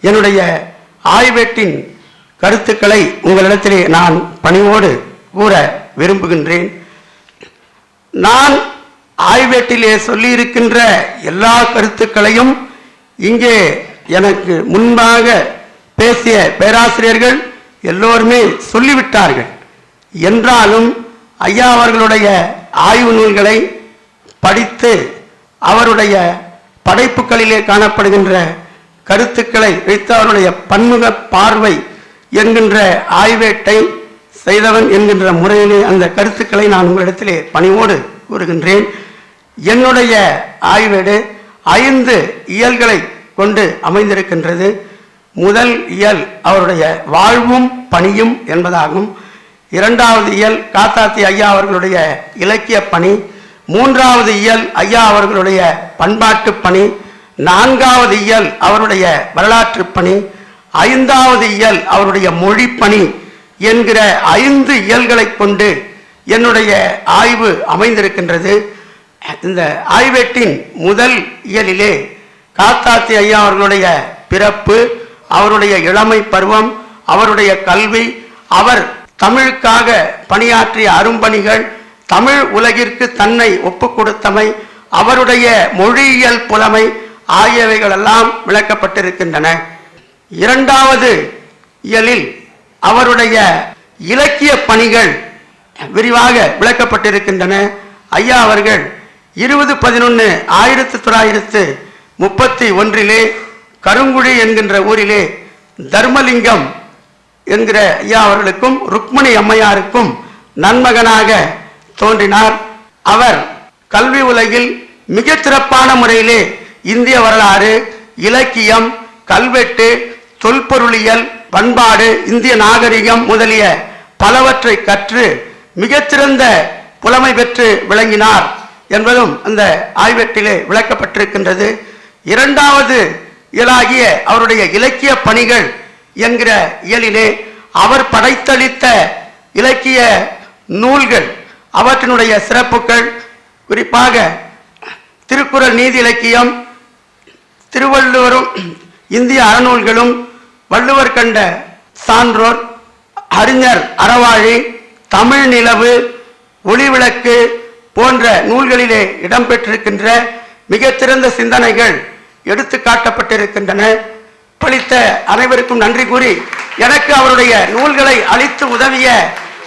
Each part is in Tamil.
என்னுடைய ஆய்வேட்டின் கருத்துக்களை உங்களிடத்திலே நான் பணிவோடு கூற விரும்புகின்றேன். நான் ஆய்வேட்டிலே சொல்லியிருக்கின்ற எல்லா கருத்துக்களையும் இங்கே எனக்கு முன்பாக பேசிய பேராசிரியர்கள் எல்லோருமே சொல்லிவிட்டார்கள். என்றாலும் ஐயா அவர்களுடைய ஆய்வு நூல்களை படித்து அவருடைய படைப்புகளிலே காணப்படுகின்ற கருத்துக்களை வைத்து அவருடைய பன்முக பார்வை என்கின்ற ஆய்வேட்டை செய்தவன் என்கின்ற முறையிலே அந்த கருத்துக்களை நான் உங்களிடத்திலே பணிவோடு கூறுகின்றேன். என்னுடைய ஆய்வேடு ஐந்து இயல்களை கொண்டு அமைந்திருக்கின்றது. முதல் இயல் அவருடைய வாழ்வும் பணியும் என்பதாகும். இரண்டாவது இயல் காத்தாத்தி ஐயா அவர்களுடைய இலக்கிய பணி. மூன்றாவது இயல் ஐயா அவர்களுடைய பண்பாட்டு பணி. நான்காவது இயல் அவருடைய வரலாற்று பணி ஐந்தாவது இயல் அவருடைய மொழி பணி என்கிற ஐந்து இயல்களை கொண்டு என்னுடைய ஆய்வு அமைந்திருக்கின்றது. இந்த ஆய்வேட்டின் முதல் இயலிலே காத்தாத்தி ஐயா அவர்களுடைய பிறப்பு அவருடைய இளமை பருவம் அவருடைய கல்வி அவர் தமிழுக்காக பணியாற்றிய அரும்பணிகள் தமிழ் உலகிற்கு தன்னை ஒப்புக் கொடுத்தமை அவருடைய மொழியியல் புலமை ஆகியவைகளெல்லாம் விளக்கப்பட்டிருக்கின்றன. இரண்டாவது இயலில் அவருடைய இலக்கிய பணிகள் விரிவாக விளக்கப்பட்டிருக்கின்றன. ஐயா அவர்கள் இருபது பதினொன்று ஆயிரத்தி தொள்ளாயிரத்து முப்பத்தி ஒன்றிலே கருங்குழி என்கின்ற ஊரிலே தர்மலிங்கம் என்கிற ஐயா அவர்களுக்கும் ருக்மணி அம்மையாருக்கும் நன்மகனாக தோன்றினார். அவர் கல்வி உலகில் மிகச் சிறப்பான முறையிலே இந்திய வரலாறு இலக்கியம் கல்வெட்டு தொல்பொருளியல் பண்பாடு இந்திய நாகரிகம் முதலிய பலவற்றை கற்று மிகச்சிறந்த புலமை பெற்று விளங்கினார் என்பதும் அந்த ஆய்வெட்டிலே விளக்கப்பட்டிருக்கின்றது. இரண்டாவது இயலாகிய அவருடைய இலக்கிய பணிகள் என்கிற இயலிலே அவர் படைத்தளித்த இலக்கிய நூல்கள் அவற்றினுடைய சிறப்புகள் குறிப்பாக திருக்குறள் நீதி இலக்கியம் திருவள்ளுவரும் இந்திய அறநூல்களும் வள்ளுவர் கண்ட சான்றோர் அறிஞர் அறவாழி தமிழ் நிலவு ஒளிவிளக்கு போன்ற நூல்களிலே இடம்பெற்றிருக்கின்ற மிகச்சிறந்த சிந்தனைகள் எடுத்து காட்டப்பட்டிருக்கின்றன. பளித்த அனைவருக்கும் நன்றி கூறி எனக்கு அவருடைய நூல்களை அளித்து உதவிய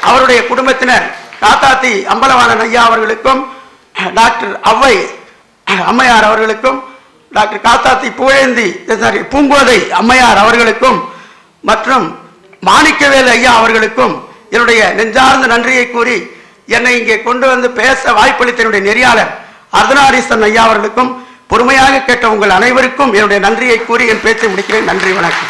அவருடைய குடும்பத்தினர் காத்தாத்தி அம்பலவாணன் ஐயா அவர்களுக்கும் டாக்டர் அவ்வை அம்மையார் அவர்களுக்கும் டாக்டர் காத்தாத்தி புகழேந்தி சாரி பூங்கோதை அம்மையார் அவர்களுக்கும் மற்றும் மாணிக்கவேல் ஐயா அவர்களுக்கும் என்னுடைய நெஞ்சார்ந்த நன்றியை கூறி என்னை இங்கே கொண்டு வந்து பேச வாய்ப்பளித்த என்னுடைய நெறியாளர் அர்தனாரீசன் ஐயா அவர்களுக்கும் பொறுமையாக கேட்ட உங்கள் அனைவருக்கும் என்னுடைய நன்றியை கூறி என் பேச்சை முடிக்கிறேன். நன்றி வணக்கம்.